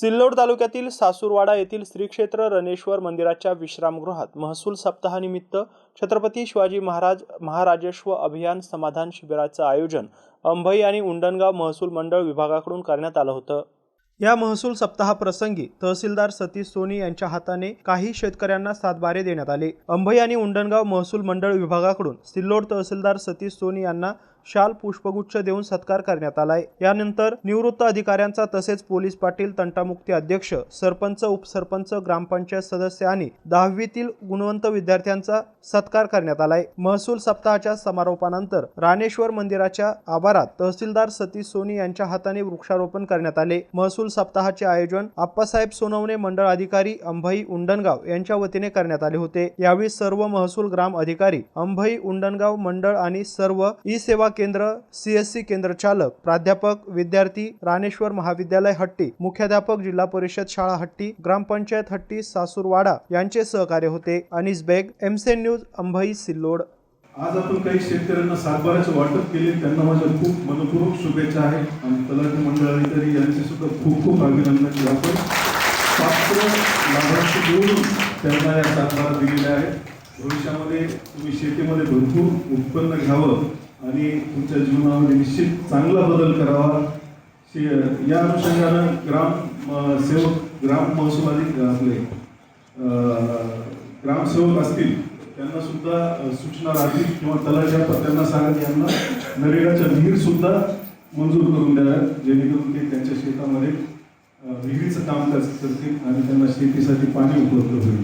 सिल्लोड तालुक्यातील सासूरवाडा येथील श्री क्षेत्र रणेश्वर मंदिराच्या विश्रामगृहात महसूल सप्ताहानिमित्त छत्रपती शिवाजी महाराज महाराजस्व अभियान समाधान शिबिराचं आयोजन अंभई आणि उंडणगाव महसूल मंडळ विभागाकडून करण्यात आलं होतं. या महसूल सप्ताहाप्रसंगी तहसीलदार सतीश सोनी यांच्या हाताने काही शेतकऱ्यांना सातबारे देण्यात आले. अंभई आणि उंडणगाव महसूल मंडळ विभागाकडून सिल्लोड तहसीलदार सतीश सोनी यांना शाल पुष्पगुच्छ देऊन सत्कार करण्यात आलाय. यानंतर निवृत्त अधिकाऱ्यांचा तसेच पोलीस पाटील तंटामुक्ती अध्यक्ष सरपंच उपसरपंच ग्रामपंचायत सदस्य आणि दहावीतील गुणवंत विद्यार्थ्यांचा सत्कार करण्यात आलाय. महसूल सप्ताहाच्या समारोपानंतर राणेश्वर मंदिराच्या आवारात तहसीलदार सतीश सोनी यांच्या हाताने वृक्षारोपण करण्यात आले. महसूल सप्ताहाचे आयोजन आप्पासाहेब सोनवणे मंडळ अधिकारी अंभई उंडणगाव यांच्या वतीने करण्यात आले होते. यावेळी सर्व महसूल ग्राम अधिकारी अंभई उंडणगाव मंडळ आणि सर्व ई सेवा केंद्र सी एस सी केंद्र चालक प्राध्यापक विद्यार्थी राणेश्वर महाविद्यालय हट्टी मुख्याध्यापक जिल्हा परिषद शाळा हट्टी ग्रामपंचायत हट्टी सासूरवाडा यांचे सहकार्य होते. अनिस बेग एमसेन न्यूज अंभई सिल्लोड. आज आपण काही शेतकऱ्यांना सातबाऱ्याचं वाटप केले. त्यांना माझ्या खूप मनपूर्वक शुभेच्छा आहे आणि तलाठी मंडळ अधिकारी यांचे सुद्धा खूप खूप अभिनंदन आपण पात्र लाभार्थी निवडून त्यांना या सातबारा दिलेल्या आहेत. भविष्यामध्ये तुम्ही शेतीमध्ये भरपूर उत्पन्न घ्यावं आणि तुमच्या जीवनामध्ये निश्चित चांगला बदल करावा. शे- या अनुषंगानं ग्राम सेवक ग्राम महसूल अधिक आपले ग्रामसेवक असतील त्यांना सुद्धा सूचना राहतील किंवा तलाठी पत्त्यांना त्यांना सांगा यांना नरेगाच्या विहीर सुद्धा मंजूर करून द्या जेणेकरून ते त्यांच्या शेतामध्ये विहिरीचं काम करतील आणि त्यांना शेतीसाठी पाणी उपलब्ध होईल.